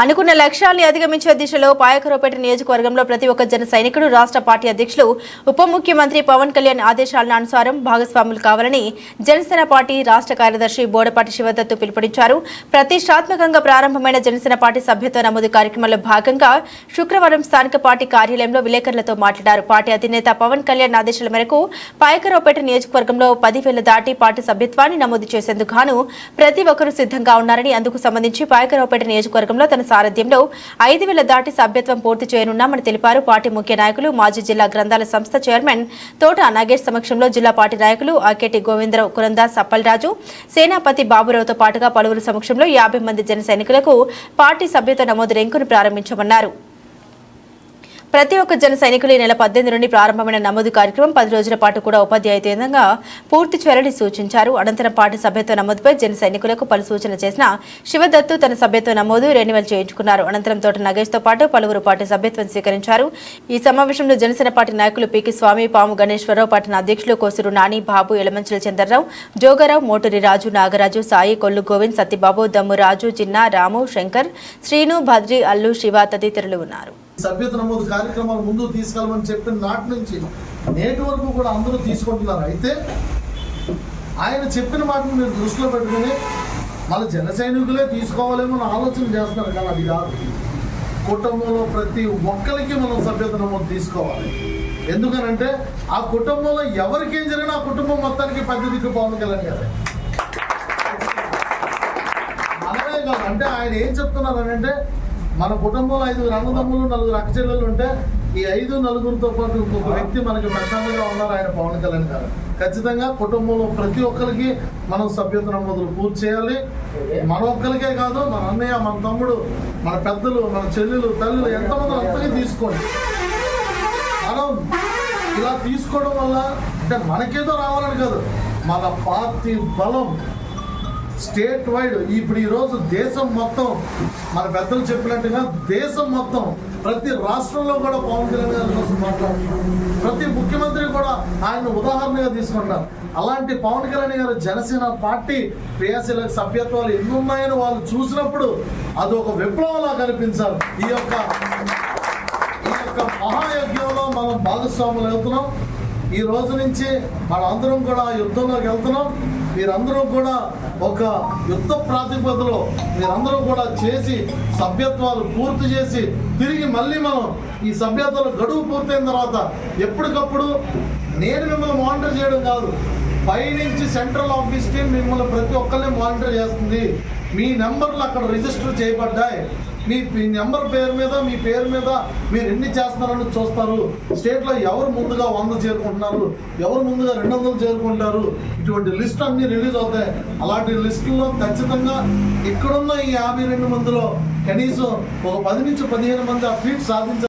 అనుకున్న లక్ష్యాల్ని అధిగమించే దిశలో పాయకరోపేట నియోజకవర్గంలో ప్రతి ఒక్క జన సైనికుడు రాష్ట్ర పార్టీ అధ్యక్షులు ఉప ముఖ్యమంత్రి పవన్ కళ్యాణ్ ఆదేశాల అనుసారం భాగస్వాములు కావాలని జనసేన పార్టీ రాష్ట్ర కార్యదర్శి బోడపాటి శివదత్తు పిలుపునిచ్చారు. ప్రతిష్టాత్మకంగా ప్రారంభమైన జనసేన పార్టీ సభ్యత్వ నమోదు కార్యక్రమంలో భాగంగా శుక్రవారం స్థానిక పార్టీ కార్యాలయంలో విలేకరులతో మాట్లాడారు. పార్టీ అధినేత పవన్ కళ్యాణ్ ఆదేశాల మేరకు పాయకరావుపేట నియోజకవర్గంలో పదివేల దాటి పార్టీ సభ్యత్వాన్ని నమోదు చేసేందుకు గాను ప్రతి ఒక్కరూ సిద్ధంగా ఉన్నారని అందుకు సంబంధించి పాయకరావుపేట నియోజకవర్గంలో తన సారథ్యంలో ఐదు వేల దాటి సభ్యత్వం పూర్తి చేయనున్నామని తెలిపారు. పార్టీ ముఖ్య నాయకులు మాజీ జిల్లా గ్రంథాల సంస్థ చైర్మన్ తోట నాగేష్ సమక్షంలో జిల్లా పార్టీ నాయకులు ఆకేటి గోవిందరావు కురందాస్ అప్పలరాజు సేనాపతి బాబురావుతో పాటుగా పలువురు సమక్షంలో యాభై మంది జన సైనికులకు పార్టీ సభ్యత్వ నమోదు లింకును ప్రారంభించమన్నారు. ప్రతి ఒక్క జన సైనికులు ఈ నెల పద్దెనిమిది నుండి ప్రారంభమైన నమోదు కార్యక్రమం పది రోజుల పాటు కూడా ఉపాధ్యాయుతంగా పూర్తి చేయాలని సూచించారు. అనంతరం పాటు సభ్యత్వ నమోదుపై జన సైనికులకు పలు సూచనలు చేసిన శివదత్తు తన సభ్యత్వ నమోదు రెన్యువల్ చేయించుకున్నారు. అనంతరం తోట నగేష్తో పాటు పలువురు పార్టీ సభ్యత్వం స్వీకరించారు. ఈ సమావేశంలో జనసేన పార్టీ నాయకులు పీకి స్వామి పాము గణేశ్వరరావు పట్టణ అధ్యక్షులు కోసురు నాని బాబు ఎలమంచుల చంద్రరావు జోగారావు మోటూరి రాజు నాగరాజు సాయి కొల్లు గోవింద్ సత్యబాబు దమ్ము రాజు చిన్న రాము శంకర్ శ్రీను భద్రి అల్లు శివ తదితరులు ఉన్నారు. సభ్యత నమోదు కార్యక్రమాలు ముందు తీసుకెళ్ళమని చెప్పిన నాటి నుంచి నేటి వరకు కూడా అందరూ తీసుకుంటున్నారు. అయితే ఆయన చెప్పిన మాటను మీరు దృష్టిలో పెట్టుకుని మన జన సైనికులే తీసుకోవాలేమో అని ఆలోచన చేస్తున్నారు. కానీ అది కాదు. కుటుంబంలో ప్రతి ఒక్కరికి మనం సభ్యత నమోదు తీసుకోవాలి. ఎందుకనంటే ఆ కుటుంబంలో ఎవరికేం జరిగినా ఆ కుటుంబం మొత్తానికి పెద్ద దిక్కు పవన్ కళ్యాణ్ గారే. మనమే కాదు. అంటే ఆయన ఏం చెప్తున్నారు అని అంటే మన కుటుంబంలో ఐదుగురు అన్నదమ్ములు నలుగురు అక్కచెల్లెలు ఉంటే ఈ ఐదు నలుగురితో పాటు ఇంకొక వ్యక్తి మనకి ప్రశాంతంగా ఉన్నారు ఆయన పవన్ కళ్యాణ్ గారు. ఖచ్చితంగా కుటుంబంలో ప్రతి ఒక్కరికి మనం సభ్యత నమోదులు పూర్తి చేయాలి. మన ఒక్కరికే కాదు మన అన్నయ్య మన తమ్ముడు మన పెద్దలు మన చెల్లెలు తల్లులు ఎంతమంది అంతగా తీసుకోండి. మనం ఇలా తీసుకోవడం వల్ల అంటే మనకేదో రావాలని కాదు మన పార్టీ బలం స్టేట్ వైడ్ ఇప్పుడు ఈరోజు దేశం మొత్తం మన పెద్దలు చెప్పినట్టుగా దేశం మొత్తం ప్రతి రాష్ట్రంలో కూడా పవన్ కళ్యాణ్ గారి కోసం మాట్లాడుతున్నారు ప్రతి ముఖ్యమంత్రి కూడా ఆయన ఉదాహరణగా తీసుకుంటారు అలాంటి పవన్ కళ్యాణ్ గారు జనసేన పార్టీ క్రియాశీలక సభ్యత్వాలు ఎన్ని ఉన్నాయని వాళ్ళు చూసినప్పుడు అది ఒక విప్లవంలా కనిపించారు. ఈ యొక్క ఈ యొక్క మహాయజ్ఞంలో మనం భాగస్వాములు వెళ్తున్నాం ఈ రోజు నుంచి మనందరం కూడా యుద్ధంలోకి వెళ్తున్నాం. మీరందరూ కూడా ఒక యుద్ధ ప్రాతిపదలో మీరందరూ కూడా చేసి సభ్యత్వాలు పూర్తి చేసి తిరిగి మళ్ళీ మనం ఈ సభ్యత్వాల గడువు పూర్తయిన తర్వాత ఎప్పటికప్పుడు నేను మిమ్మల్ని మానిటర్ చేయడం కాదు పైనుంచి సెంట్రల్ ఆఫీస్ టీం మిమ్మల్ని ప్రతి ఒక్కరిని మానిటర్ చేస్తుంది. మీ నెంబర్లు అక్కడ రిజిస్టర్ చేయబడ్డాయి. మీ మీ నెంబర్ పేరు మీద మీ పేరు మీద మీరు ఎన్ని చేస్తున్నారని చూస్తారు. స్టేట్లో ఎవరు ముందుగా వంద చేరుకుంటున్నారు? ఎవరు ముందుగా రెండు వందలు చేరుకుంటారు? ఇటువంటి లిస్ట్ అన్నీ రిలీజ్ అవుతాయి. అలాంటి లిస్టుల్లో ఖచ్చితంగా ఇక్కడున్న ఈ యాభై రెండు మందిలో కనీసం ఒక పది నుంచి పదిహేను మంది ఆ ఫీట్ సాధించారు